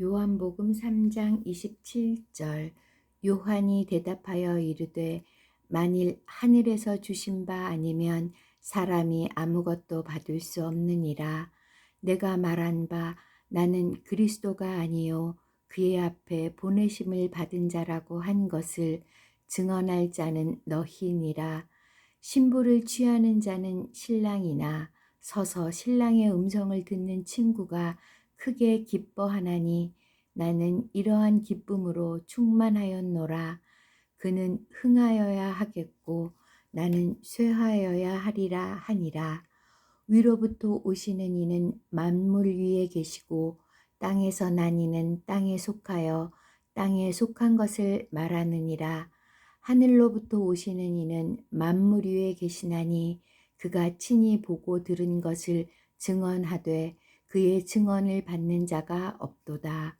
요한복음 3장 27절. 요한이 대답하여 이르되 만일 하늘에서 주신 바 아니면 사람이 아무것도 받을 수 없느니라. 내가 말한 바 나는 그리스도가 아니요 그의 앞에 보내심을 받은 자라고 한 것을 증언할 자는 너희니라. 신부를 취하는 자는 신랑이나 서서 신랑의 음성을 듣는 친구가 크게 기뻐하나니 나는 이러한 기쁨으로 충만하였노라. 그는 흥하여야 하겠고 나는 쇠하여야 하리라 하니라. 위로부터 오시는 이는 만물 위에 계시고 땅에서 난 이는 땅에 속하여 땅에 속한 것을 말하느니라. 하늘로부터 오시는 이는 만물 위에 계시나니 그가 친히 보고 들은 것을 증언하되 그의 증언을 받는 자가 없도다.